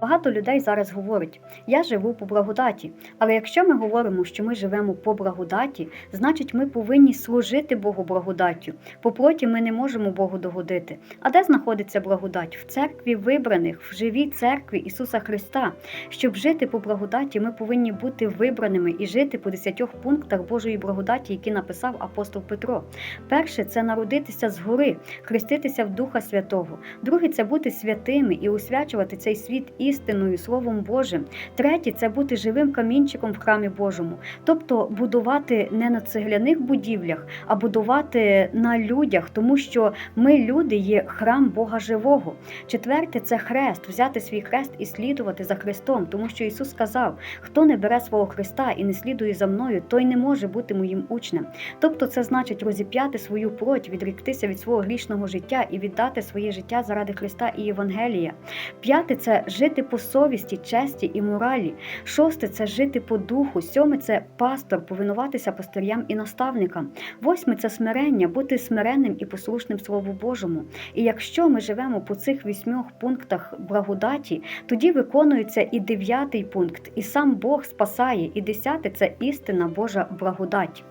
Багато людей зараз говорять: я живу по благодаті. Але якщо ми говоримо, що ми живемо по благодаті, значить ми повинні служити Богу благодаттю. По плоті ми не можемо Богу догодити. А де знаходиться благодать? В церкві вибраних, в живій церкві Ісуса Христа. Щоб жити по благодаті, ми повинні бути вибраними і жити по десятьох пунктах Божої благодаті, які написав апостол Петро. Перше це народитися згори, хреститися в Духа Святого. Друге це бути святими і освячувати цей світ істиною, Словом Божим. Третє це бути живим камінчиком в храмі Божому, тобто будувати не на цегляних будівлях, а будувати на людях, тому що ми, люди, є храм Бога живого. Четверте це хрест, взяти свій хрест і слідувати за Христом, тому що Ісус сказав: хто не бере свого Христа і не слідує за мною, той не може бути моїм учнем. Тобто, це значить розіп'яти свою плоть, відріктися від свого грішного життя і віддати своє життя заради Христа і Євангелія. П'яте це жити по совісті, честі і моралі. Шосте це жити по духу. Сьоме це пастор, повинуватися пастирям і наставникам. Восьме це смирення, бути смиренним і послушним Слову Божому. І якщо ми живемо по цих вісьмох пунктах благодаті, тоді виконується і дев'ятий пункт, і сам Бог спасає, і десяте це істина Божа благодать.